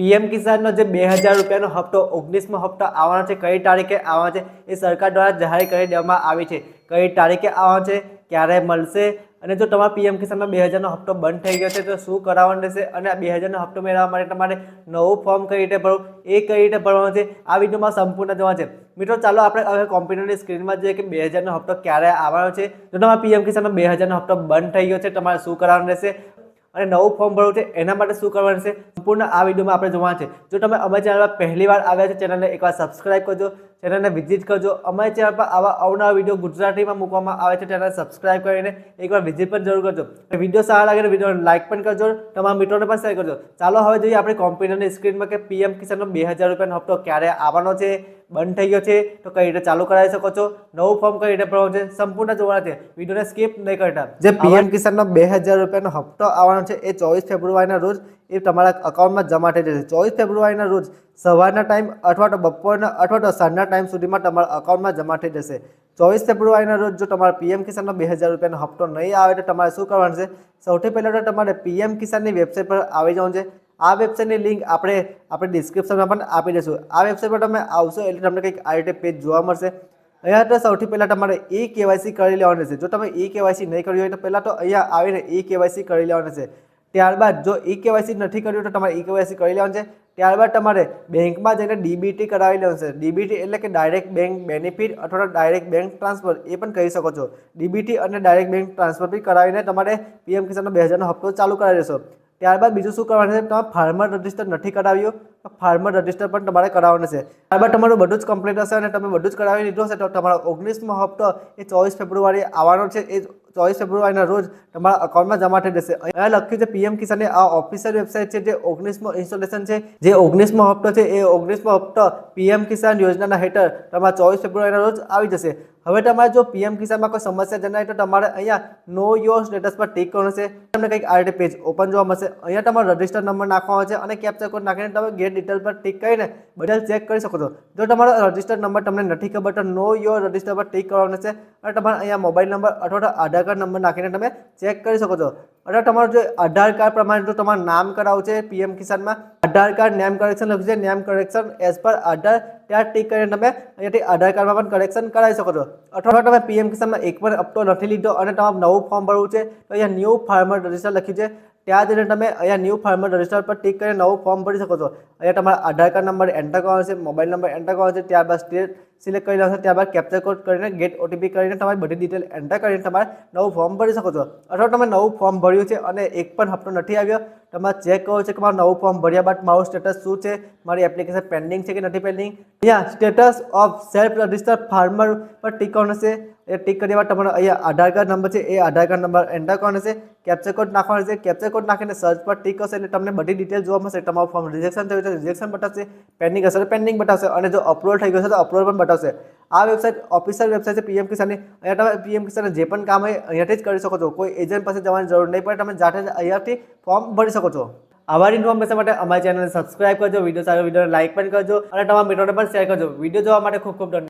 PM કિસાનનો જે બે હજાર રૂપિયાનો હપ્તો, ઓગણીસમો હપ્તો આવવાનો છે, કઈ તારીખે આવવાનો છે, એ સરકાર દ્વારા જાહેર કરી દેવામાં આવી છે. કઈ તારીખે આવવાનો છે, ક્યારે મળશે? અને જો તમારા પીએમ કિસાનમાં બે હજારનો હપ્તો બંધ થઈ ગયો છે, તો શું કરાવવાનું રહેશે? અને આ બે હજારનો હપ્તો મેળવવા માટે તમારે નવું ફોર્મ કઈ રીતે ભરવું? એ કઈ રીતે ભરવાનું છે? આ વિડીયોમાં સંપૂર્ણ જોવા છે. મિત્રો, ચાલો આપણે હવે કોમ્પ્યુટરની સ્ક્રીનમાં જોઈએ કે બે હજારનો હપ્તો ક્યારે આવવાનો છે. જો તમારા પીએમ કિસાનનો બે હજારનો હપ્તો બંધ થઈ ગયો છે, તમારે શું કરાવવાનું રહેશે? અને નવું ફોર્મ ભરવું છે, એના માટે શું કરવાનું છે? સંપૂર્ણ આ વિડીયોમાં આપણે જોવાનું છે. જો તમે અમારી ચેનલ પહેલી વાર આવ્યા છે, ચેનલને એકવાર સબસ્ક્રાઈબ કરજો. ચેનલને વિઝિટ કરજો. અમારી ચેનલ પર આવા અવનવા વીડિયો ગુજરાતીમાં મૂકવામાં આવે છે ચેનલ સબસ્ક્રાઈબ કરીને એકવાર વિઝિટ પણ જરૂર કરજો. વીડિયો સારા લાગે તો વિડીયોને લાઇક પણ કરજો તમારા મિત્રોને પણ શેર કરજો. ચાલો હવે જોઈએ આપણે કોમ્પ્યુટરની સ્ક્રીનમાં કે પીએમ કિસાનનો બે હજાર રૂપિયાનો હપ્તો ક્યારે આવવાનો છે બંધ થઈ ગયો છે તો કઈ રીતે ચાલુ કરાવી શકો છો નવું ફોર્મ કઈ રીતે ભરવાનું છે સંપૂર્ણ જોવાના છે. વિડીયોને સ્કીપ નહીં કરતા. જે પીએમ કિસાનનો બે હજાર રૂપિયાનો હપ્તો આવવાનો છે એ ચોવીસ ફેબ્રુઆરીના રોજ એ તમારા અકાઉન્ટમાં જમા થઈ જશે. ચોવીસ ફેબ્રુઆરીના રોજ સવારના ટાઈમ અથવા તો બપોરના અથવા તો સાંજના ટાઈમ સુધીમાં તમારા અકાઉન્ટમાં જમા થઈ જશે. ચોવીસ ફેબ્રુઆરીના રોજ જો તમારા પીએમ કિસાનનો બે હજાર રૂપિયાનો હપ્તો નહીં આવે તો તમારે શું કરવાનું છે? સૌથી પહેલાં તો તમારે પીએમ કિસાનની વેબસાઇટ પર આવી જવાનું છે. આ વેબસાઇટની લિંક આપણે આપણે ડિસ્ક્રિપ્શનમાં પણ આપી દઈશું. આ વેબસાઇટ પર તમે આવશો એટલે તમને કંઈક આ રીતે પેજ જોવા મળશે. અહીંયા તો સૌથી પહેલાં તમારે ઈ કેવાયસી કરી લેવાનું છે. જો તમે ઈ કેવાયસી નહીં કર્યું હોય તો પહેલાં તો અહીંયા આવીને ઈ કેવાયસી કરી લેવાનું છે. ત્યારબાદ જો ઈ કેવાયસી નથી કર્યું તો તમારે ઈ કેવાયસી કરી લેવાનું છે. ત્યારબાદ તમારે બેંકમાં જઈને ડીબીટી કરાવી લેવાનું છે. ડીબીટી એટલે કે ડાયરેક્ટ બેંક બેનિફિટ અથવા ડાયરેક્ટ બેંક ટ્રાન્સફર એ પણ કરી શકો છો. ડીબીટી અને ડાયરેક્ટ બેંક ટ્રાન્સફર બી કરાવીને તમારે પીએમ કિસાનનો બે હજારનો હપ્તો ચાલુ કરાવી દેશો. ત્યારબાદ બીજું શું કરવાનું છે? તમારે ફાર્મર રજિસ્ટર નથી કરાવ્યું, તો ફાર્મર રજિસ્ટર પણ તમારે કરાવવાનું છે. ત્યારબાદ તમારું બધું જ કમ્પ્લીટ હશે અને તમે બધું જ કરાવી લીધું હશે, તો તમારો ઓગણીસમો હપ્તો એ ચોવીસ ફેબ્રુઆરી આવવાનો છે. એ ચોવીસ ફેબ્રુઆરીના રોજ તમારા અકાઉન્ટમાં જમા થઈ જશે. અહીંયા લખ્યું છે પીએમ કિસાનની આ ઓફિશિયલ વેબસાઇટ છે, જે ઓગણીસમો ઇન્સ્ટોલેશન છે. જે ઓગણીસમો હપ્તો છે, એ ઓગણીસમો હપ્તો પીએમ કિસાન યોજનાના હેઠળ તમારા ચોવીસ ફેબ્રુઆરીના રોજ આવી જશે. હવે તમારે જો પીએમ કિસાનમાં કોઈ સમસ્યા જણાય તો તમારે અહીંયા નો યોર સ્ટેટસ પર ટીક કરવાનું છે. તમને કંઈક આ રીતે પેજ ઓપન જોવા મળશે. અહીંયા તમારો રજિસ્ટર નંબર નાખવાનો છે અને કેપ્ચર કોડ નાખીને તમે ગેટ ડિટેલ પર ટીક કરીને બધા ચેક કરી શકો છો. જો તમારો રજિસ્ટર નંબર તમને નથી ખબર તો નો યોર રજિસ્ટર પર ટીક કરવાનો છે અને તમારે અહીંયા મોબાઈલ નંબર અથવા તો આધાર કાર્ડ નંબર નાખીને તમે ચેક કરી શકો છો. અથવા તમારું જો આધાર કાર્ડ પ્રમાણે જો તમારું નામ કરાવવું છે પીએમ કિસાનમાં, આધાર કાર્ડ, નેમ કરેક્શન લખ્યું છે, નેમ કરેક્શન એઝ પર આધાર, ત્યાં ટીક કરીને તમે અહીંયાથી આધાર કાર્ડમાં પણ કરેક્શન કરાવી શકો છો. અથવા તમે પીએમ કિસાનમાં એક પણ હપ્તો નથી લીધો અને તમારું નવું ફોર્મ ભરવું છે, તો અહીંયા ન્યૂ ફાર્મર રજિસ્ટર લખ્યું છે. ત્યાં જઈને તમે અહીંયા ન્યૂ ફાર્મર રજિસ્ટર પર ટિક કરીને નવું ફોર્મ ભરી શકો છો. અહીંયા તમારા આધાર કાર્ડ નંબર એન્ટર કરવાનો છે મોબાઈલ નંબર એન્ટર કરવાનો છે, ત્યારબાદ સ્ટેટ સિલેક્ટ કરી છે, ત્યારબાદ કેપ્ચર કોડ કરીને ગેટ ઓટીપી કરીને તમારી બધી ડિટેલ એન્ટર કરીને તમારે નવું ફોર્મ ભરી શકો છો. અથવા તમે નવું ફોર્મ ભર્યું છે અને એક પણ હપ્તો નથી આવ્યો, તમારે ચેક કરવો છે કે મારું નવું ફોર્મ ભર્યા બાદ મારું સ્ટેટસ શું છે, મારી એપ્લિકેશન પેન્ડિંગ છે કે નથી પેન્ડિંગ અહીંયા status of self register farmer પર ટિક કરવાનું છે. એ ટીક કરી બાદ તમારો અહીંયા આધાર કાર્ડ નંબર છે, એ આધાર કાર્ડ નંબર એન્ટર કરવાનો છે. કેપ્ચર કોડ નાખવાનો છે. કેપ્ચર કોડ નાખીને સર્ચ પર ટીક કરશે એટલે તમને બધી ડિટેલ જોવા મળશે. તમારું ફોર્મ રિજેક્શન થયું છે રિજેક્શન બતાવશે. પેન્ડિંગ હશે તો પેન્ડિંગ બતાવશે. અને જો અપલોડ થઈ ગયો છે તો અપલોડ પણ બતાવશે. આ વેબસાઇટ ઓફિશિયલ વેબસાઇટ છે પીએમ કિસાનની અહીંયા તમે પીએમ કિસાન જે પણ કામ હોય અહીંયાથી જ કરી શકો છો. કોઈ એજન્ટ પાસે જવાની જરૂર નહીં પડે. તમે જાતે અહીંયાથી ફોર્મ ભરી શકો છો. આવા ઇન્ફોર્મેશન માટે અમારી ચેનલને સબસ્ક્રાઇબ કરજો. વીડિયો સારો વીડિયો લાઇક પણ કરજો. અને તમારા મિત્રોને પણ શેર કરજો. વીડિયો જોવા માટે ખૂબ ખૂબ ધન્યવાદ.